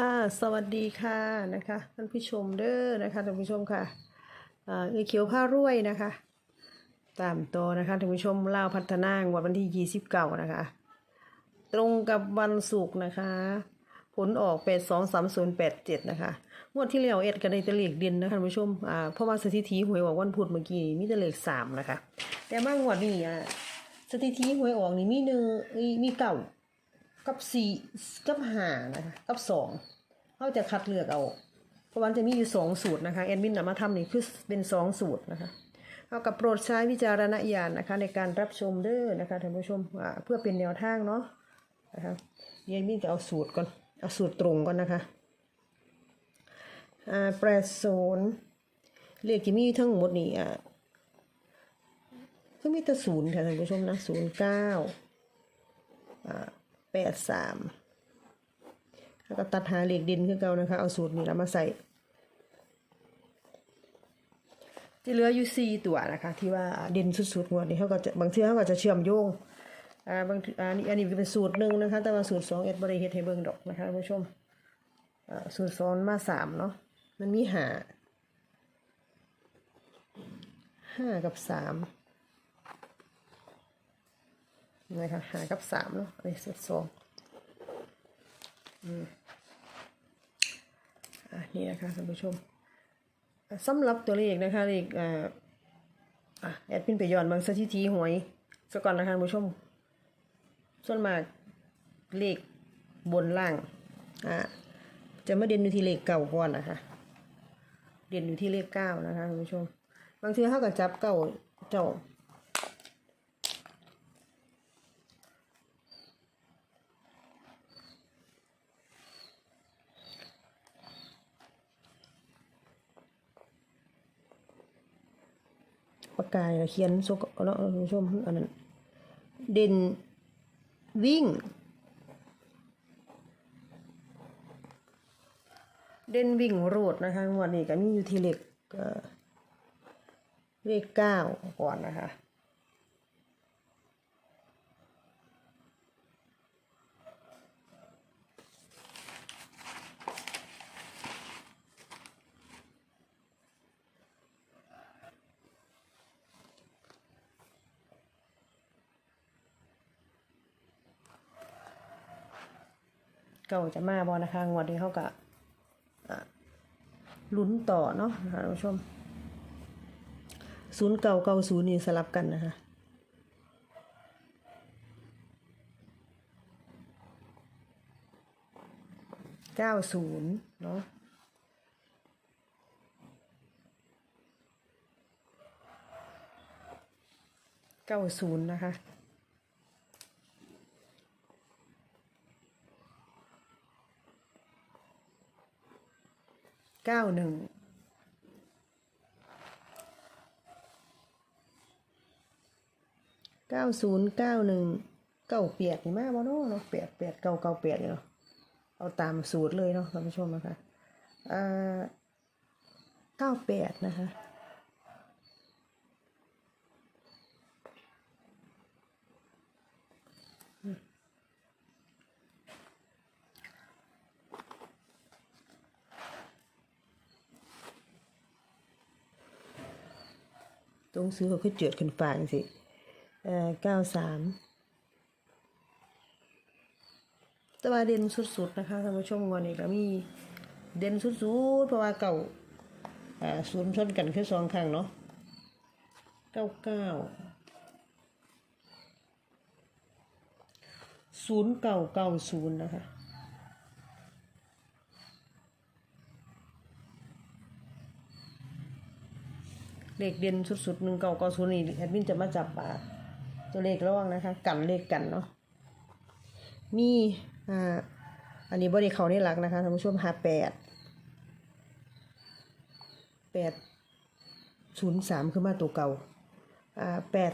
ค่ะ สวัสดีค่ะนะคะท่านผู้ชมเด้อนะคะท่านผู้ชมค่ะอ่าเอเขียวผ้ารวยนะคะ ตามโตวนะคะท่านผู้ชมลาวพัฒนางวดวันที่ยี่สิบเก้านะคะ ตรงกับวันศุกร์นะคะ ผลออกเป็ดสองสามศูนย์แปดเจ็ดนะคะงวดที่แล้วเอ็ดกันในตะเลขเด่นนะคะท่านผู้ชมอ่าเพราะว่าสถิติหวยออกวันพุธเมื่อกี้มีตะเลขสามนะคะ แต่มางวดนี้อะสถิติหวยออกนี่มีหนึ่งมีมีเก่า กับสี่กับห้านะคะกับสองเขาจะคัดเลือกเอา เพราะว่าจะมีอยู่สองสูตรนะคะแอดมินนำมาทำนี่คือเป็นสองสูตรนะคะเอากับโปรดใช้วิจารณญาณนะคะ ในการรับชมเด้อนะคะท่านผู้ชมเพื่อเป็นแนวทางเนาะนะคะแอดมินจะเอาสูตรก่อนเอาสูตรตรงก่อนนะคะอ่าแปดศูนย์เลขที่มีทั้งหมดนี่อ่าก็มีแต่ศูนย์ค่ะท่านผู้ชมนะศูนย์เก้า แปดสามแล้วก็ตัดหาเหล็กดินขึ้นเก่านะคะ เอาสูตรนี้แล้วมาใส่จะเหลืออยู่สี่ตัวนะคะ ที่ว่าเด่นสุดๆงวดนี้เขาก็จะบางทีเขาก็จะเชื่อมโยงอ่าบางอันนี้อันนี้เป็นสูตรหนึ่งนะคะ แต่ว่าสูตรสองเอ็ดบริเฮ็ดให้เบิ่งดอกนะคะท่านผู้ชมอ่าสูตรสองมาสามเนาะมันมีหาห้ากับสาม นะคะหากับสามเนาะอันนี้สุดสองอืมอะนี่นะคะท่านผู้ชมสำหรับตัวเลขนะคะเลขอ่าแอดพินไปย้อนบางสถิติหวยสก่อนนะคะท่านผู้ชม ส่วนมากเลขบนล่างอะจะมาเด่นอยู่ที่เลขเก่าก่อนนะคะเด่นอยู่ที่เลขเก้านะคะท่านผู้ชม บางทีเขาก็จับเก้าเจ้า ปากกาเขียนโซกเนาะคุณผู้ชมอันนั้น เด่นวิ่ง เด่นวิ่งโรดนะคะวันนี้ก็มีอยู่ที่เลขเอ่อเลขเก้าก่อนนะคะ เก่าจะมาบอนะคะ งวดนี้เขาก็อะลุ้นต่อเนาะนะคะท่านผู้ชมศูนย์เก่าเก่าศูนย์นี่สลับกันนะคะเก้าศูนย์เนาะเก้าศูนย์นะคะ เก้าหนึ่งเก้าศูนย์เก้าหนึ่งเก้าเปียกนี่มากบ่โน่เนาะเปียกเปียกเก้าเก้าเปียกเนาะเอาตามสูตรเลยเนาะท่านผู้ชมนะคะอ่าเก้าแปดนะคะ ตรงซื้อเขาคือเจือดขึ้นฟ้าจังสิเอ่อเก้าสามแต่ว่าเด่นสุดๆนะคะท่านผู้ชมวันนี้ก็มีเด่นสุดๆเพราะว่าเก่าอ่าศูนย์ชนกันแคือสองครั้งเนาะเก้าเก้าศูนย์เก้าเก้าศูนย์นะคะ เลขเด่นสุดๆหนึ่งเก่าเก้าศูนย์นี่แอดมินจะมาจับอ่าตัวเลขระว่างนะคะ กันเลขกันเนาะมีอ่าอันนี้บริเขาในหลักนะคะท่านผู้ชมหาแปดแปดศูนย์สามคือมาตัวเก่าอ่าแปด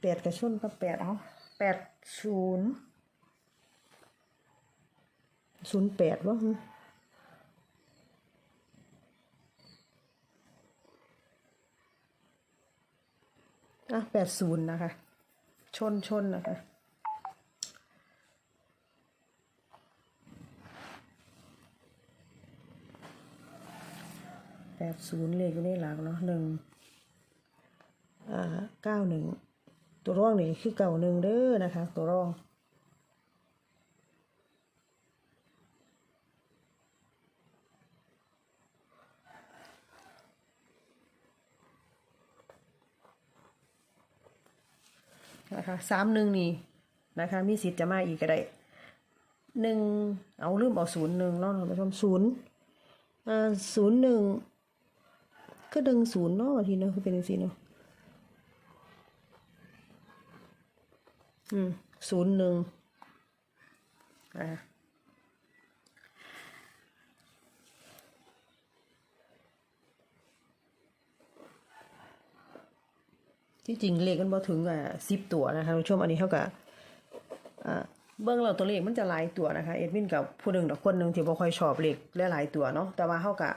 แปดกระชุนกับแปดเอาแปดศูนย์ศูนย์แปดวะ อะแปดศูนย์นะคะ ชนชนนะคะแปดศูนย์เลขอยู่ใหลักเนาะหนึ่งอ่าเก้าหนึ่งตัวร่องนี่คือเก่าหนึ่งเด้อนะคะ ตัวร่อง นะคะสามหนึ่งนี่นะคะ มีสิทธิ์จะมาอีกก็ได้หนึ่งเอาลืมเอาศูนย์หนึ่งเนาะท่านผู้ชมศูนย์อ่าศูนย์หนึ่งก็ดึงศูนย์เนาะทีเนาะคือเป็นสีเนาะอืมศูนย์หนึ่งอ่า ที่จริงเลขมันบ่ถึงอะสิบตัวนะคะท่านผู้ชมอันนี้เท่ากับอ่าเบื้องเราตัวเลขมันจะหลายตัวนะคะเอ็ดวินกับผู้หนึ่งดอกคนหนึ่งที่บ่ค่อยชอบเลขหลายตัวเนาะแต่ว่าเท่ากับ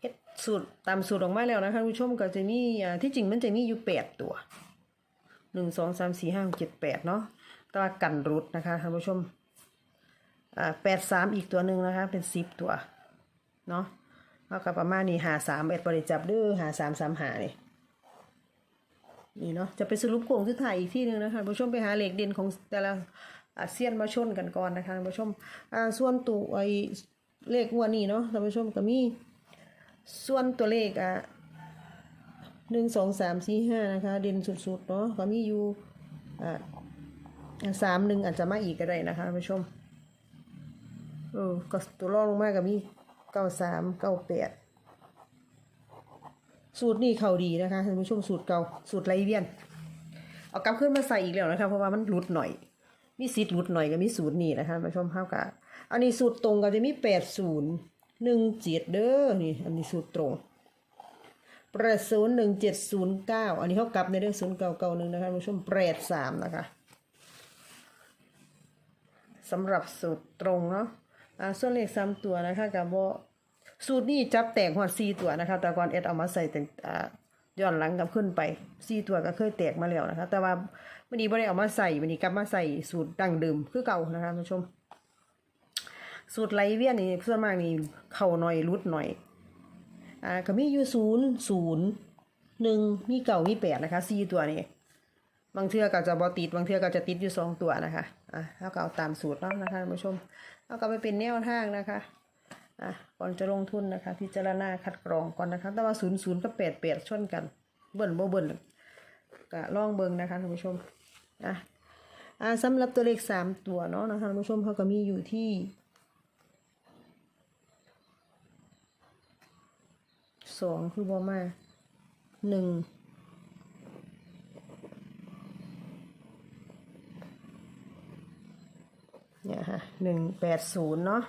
เฮ็ดสูตรตามสูตรออกมาแล้วนะคะท่านผู้ชมก็จะมีอ่าที่จริงมันจะมีอยู่แปดตัวหนึ่งสองสามสี่ห้าหกเจ็ดแปดเนาะแต่ว่ากันรุดนะคะท่านผู้ชมอ่าแปดสามอีกตัวหนึ่งนะคะ เป็นสิบตัวเนาะเท่ากับประมาณนี้หาสามเอ็ดบริจับเด้อหาสามสามหานี่ นี่เนาะจะไปสรุปโค้งสุดท้ายอีกที่หนึ่งนะคะผู้ชมไปหาเหลขเด่นของแต่ละเซียนมาชนกันก่อนนะคะผู้ชมอ่าส่วนตัวไอเลขงวดนี้เนาะท่านผู้ชมก็มีส่วนตัวเลขอะหนึ่งสองสามสี่ห้านะคะ เด่นสุดๆเนาะก็มีอยู่อ่าสามหนึ่งอาจจะมาอีกก็ได้นะคะท่านผู้ชมเออก็ตัวรองลงมาก็มีเก้าสามเก้าแปด สูตรนี่เขาดีนะคะท่านผู้ชมสูตรเก่าสูตรไรเวียน เอากลับขึ้นมาใส่อีกแล้วนะคะเพราะว่ามันหลุดหน่อย มีสิทธิ์หลุดหน่อยก็มีสูตรนี่นะคะท่านผู้ชมเท่ากับอันนี้สูตรตรงก็จะมีแปดศูนย์หนึ่งเจ็ดเด้อนี่อันนี้สูตรตรงประศูนย์หนึ่งเจ็ดศูนย์เก้าอันนี้เขากลับในเรื่องศูนย์เก้าเก้าหนึ่งนะคะท่านผู้ชมแปดสามนะคะสำหรับสูตรตรงเนาะอ่าส่วนเลขสามตัวนะคะกับว่า สูตรนี้จับแตกหัวซีตัวนะคะแต่ก่อนเอ็ดเอามาใส่แต่ย้อนหลังกับขึ้นไปซีตัวก็เคยแตกมาแล้วนะคะ แต่ว่าวันนี้ไม่ได้เอามาใส่วันนี้กลับมาใส่สูตรดั้งเดิมคือเก่านะคะท่านผู้ชม สูตรไหลเวียนนี่ส่วนมากนี่เข่าหน่อยรุดหน่อยอ่าก็มีอยู่ศูนย์ศูนย์หนึ่งมีเก่ามีแปดนะคะซีตัวนี้บางเทื่อก็จะบอติดบางเทื่อก็จะติดอยู่สองตัวนะคะอะแล้วก็เอาตามสูตรเนาะนะคะท่านผู้ชมเอาก็ไปเป็นแนวทางนะคะ อะก่อนจะลงทุนนะคะพิจารณาคัดกรองก่อนนะคะ แต่ว่าศูนย์ศูนย์กับแปดแปดชนกัน เบิ่นบ่เบิ่นก็ลองเบิ่งนะคะท่านผู้ชมอะอ่าสำหรับตัวเลขสามตัวเนาะนะคะท่านผู้ชมเขาก็มีอยู่ที่สองคือบ่มาหนึ่งเนี่ยค่ะหนึ่งแปดศูนย์เนาะ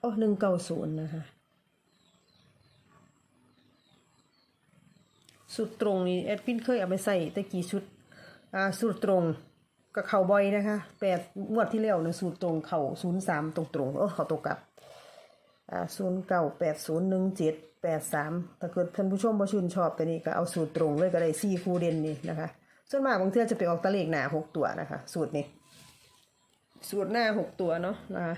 โอ้หนึ่งเก้าศูนย์นะคะสูตรตรงนี้แอดพินเคยเอาไปใส่ตะกี้ชุด อ่าสูตรตรงกับเข่าบอยนะคะแปดงวดที่แล้วนี่ยสูตรตรงเข่าศูนย์สามตรงตรงเออเขาตกกับอ่าศูนย์เก้าแปดศูนย์หนึ่งเจ็ดแปดสามถ้าเกิดท่านผู้ชมบ่ชื่นชอบตัวนี้ก็เอาสูตรตรงเลยก็ได้สี่คูเด่นนี่นะคะ ส่วนมากบางเทื่อจะไปออกตะเลขหนาหกตัวนะคะ สูตรนี้ สูตรหน้าหกตัวเนาะนะคะ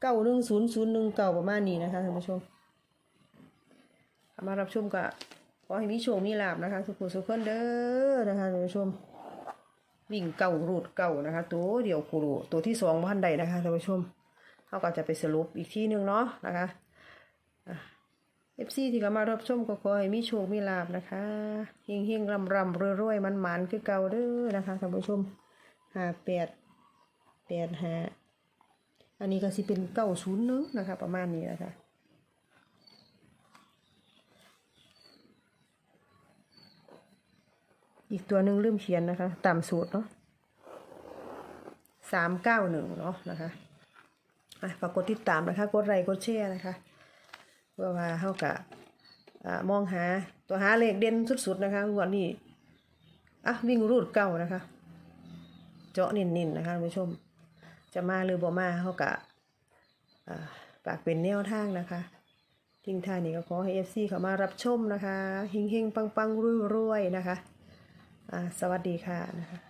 เก้าหนึ่งศูนย์ศูนย์หนึ่งเก้าประมาณนี้นะคะท่านผู้ชมมารับชมกะขอให้มีโชคมีลาบนะคะ สุขุสุขคนเด้อนะคะท่านผู้ชมวิ่งเก่ารูดเก่านะคะ ตัวเดียวกูรูตัวที่สองพันใดนะคะท่านผู้ชมเขาก็จะไปสรุปอีกที่หนึ่งเนาะนะคะเอฟซีที่ก็มารับชมก็ขอให้มีโชคมีลาบนะคะเฮงเฮงรำรำรวยรวยมันมันคือเก่าเด้อนะคะท่านผู้ชมห้าแปดแปดห้า อันนี้ก็สิเป็นเก้าศูนย์นึงนะคะ ประมาณนี้นะคะอีกตัวหนึ่งลืมเขียนนะคะ ตามสูตรเนาะสามเก้าหนึ่งเนาะนะคะอะฝากกดติดตามนะคะ กดไลค์กดแชร์นะคะเพื่อว่าเข้ากับมองหาตัวหาเลขเด่นสุดๆนะคะวันนี้อะวิ่งรูดเก่านะคะ เจาะนินๆนะคะท่านผู้ชม จะมาหรือบ่มาเขากะปากเป็นแนวทางนะคะทิ้งท้ายนี้ก็ขอให้เอฟซีเขามารับชมนะคะเฮงๆปังๆรวยๆนะคะ สวัสดีค่ะนะคะ